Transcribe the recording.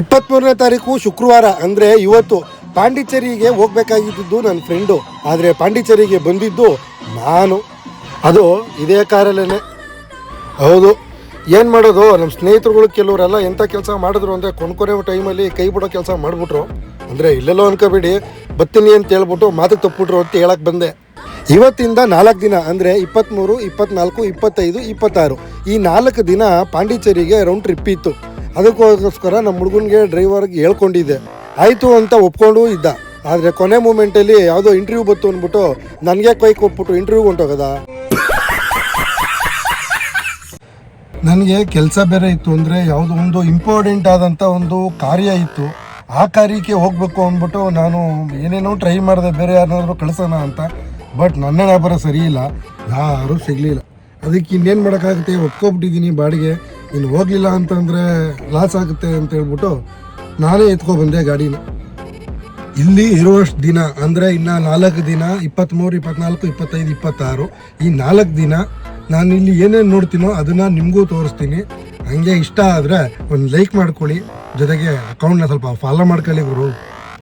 ಇಪ್ಪತ್ತ್ಮೂರನೇ ತಾರೀಕು ಶುಕ್ರವಾರ, ಅಂದರೆ ಇವತ್ತು ಪಾಂಡಿಚೇರಿಗೆ ಹೋಗ್ಬೇಕಾಗಿದ್ದು ನನ್ನ ಫ್ರೆಂಡು ಆದರೆ ಪಾಂಡಿಚೇರಿಗೆ ಬಂದಿದ್ದು ನಾನು. ಅದು ಇದೇ ಕಾರಲ್ಲೇ ಹೌದು. ಏನು ಮಾಡೋದು? ನಮ್ಮ ಸ್ನೇಹಿತರುಗಳು ಕೆಲವರೆಲ್ಲ ಎಂಥ ಕೆಲಸ ಮಾಡಿದ್ರು ಅಂದರೆ ಕೊಂಡ್ಕೊರೋ ಟೈಮಲ್ಲಿ ಕೈ ಬಿಡೋ ಕೆಲಸ ಮಾಡಿಬಿಟ್ರು. ಅಂದರೆ ಇಲ್ಲೆಲ್ಲೋ ಅನ್ಕೋಬೇಡಿ. ಬತ್ತೀನಿ ಅಂತ ಹೇಳ್ಬಿಟ್ಟು ಮಾತು ತಪ್ಪಿಟ್ರು ಅಂತ ಹೇಳಕ್ಕೆ ಬಂದೆ. ಇವತ್ತಿಂದ ನಾಲ್ಕು ದಿನ, ಅಂದರೆ ಇಪ್ಪತ್ತ್ಮೂರು ಇಪ್ಪತ್ತ್ನಾಲ್ಕು ಇಪ್ಪತ್ತೈದು, ಇಪ್ಪತ್ತಾರು ಈ ನಾಲ್ಕು ದಿನ ಪಾಂಡಿಚೇರಿಗೆ ರೌಂಡ್ ಟ್ರಿಪ್ ಇತ್ತು. ಅದಕ್ಕೋಸ್ಕರ ನಮ್ಮ ಹುಡುಗನಿಗೆ ಡ್ರೈವರ್ಗೆ ಹೇಳ್ಕೊಂಡಿದ್ದೆ. ಆಯಿತು ಅಂತ ಒಪ್ಕೊಂಡು ಇದ್ದ. ಆದರೆ ಕೊನೆ ಮೂಮೆಂಟಲ್ಲಿ ಯಾವುದೋ ಇಂಟರ್ವ್ಯೂ ಬಂತು ಅಂದ್ಬಿಟ್ಟು ನನಗೆ ಕೈ ಕೊಟ್ಬಿಟ್ಟು ಇಂಟರ್ವ್ಯೂ ಹೊಂಟೋಗದ. ನನಗೆ ಕೆಲಸ ಬೇರೆ ಇತ್ತು ಅಂದರೆ ಯಾವುದೋ ಒಂದು ಇಂಪಾರ್ಟೆಂಟ್ ಆದಂಥ ಒಂದು ಕಾರ್ಯ ಇತ್ತು. ಆ ಕಾರ್ಯಕ್ಕೆ ಹೋಗಬೇಕು ಅಂದ್ಬಿಟ್ಟು ನಾನು ಏನೇನೋ ಟ್ರೈ ಮಾಡಿದೆ, ಬೇರೆ ಯಾರನ್ನಾದರೂ ಕಳ್ಸೋಣ ಅಂತ. ಬಟ್ ನನ್ನ ವ್ಯಾಪಾರ ಸರಿ ಇಲ್ಲ. ಯಾರೂ ಸಿಗಲಿಲ್ಲ. ಅದಕ್ಕೆ ಇನ್ನೇನು ಮಾಡೋಕ್ಕಾಗುತ್ತೆ? ಒಪ್ಕೊಬಿಟ್ಟಿದ್ದೀನಿ ಬಾಡಿಗೆ. ಇನ್ನು ಹೋಗಲಿಲ್ಲ ಅಂತಂದರೆ ಲಾಸ್ ಆಗುತ್ತೆ ಅಂತ ಹೇಳ್ಬಿಟ್ಟು ನಾನೇ ಎತ್ಕೊಬಂದೆ ಗಾಡಿನ ಇಲ್ಲಿ ಇರುವಷ್ಟು ದಿನ, ಅಂದರೆ ಇನ್ನು ನಾಲ್ಕು ದಿನ ಇಪ್ಪತ್ತ್ಮೂರು ಇಪ್ಪತ್ನಾಲ್ಕು, ಇಪ್ಪತ್ತೈದು, ಇಪ್ಪತ್ತಾರು, ಈ ನಾಲ್ಕು ದಿನ ನಾನು ಇಲ್ಲಿ ಏನೇನು ನೋಡ್ತೀನೋ ಅದನ್ನು ನಿಮಗೂ ತೋರಿಸ್ತೀನಿ. ಹಂಗೆ ಇಷ್ಟ ಆದರೆ ಒಂದು ಲೈಕ್ ಮಾಡ್ಕೊಳ್ಳಿ. ಜೊತೆಗೆ ಅಕೌಂಟ್ನ ಸ್ವಲ್ಪ ಫಾಲೋ ಮಾಡ್ಕೊಳ್ಳಿ ಗುರು.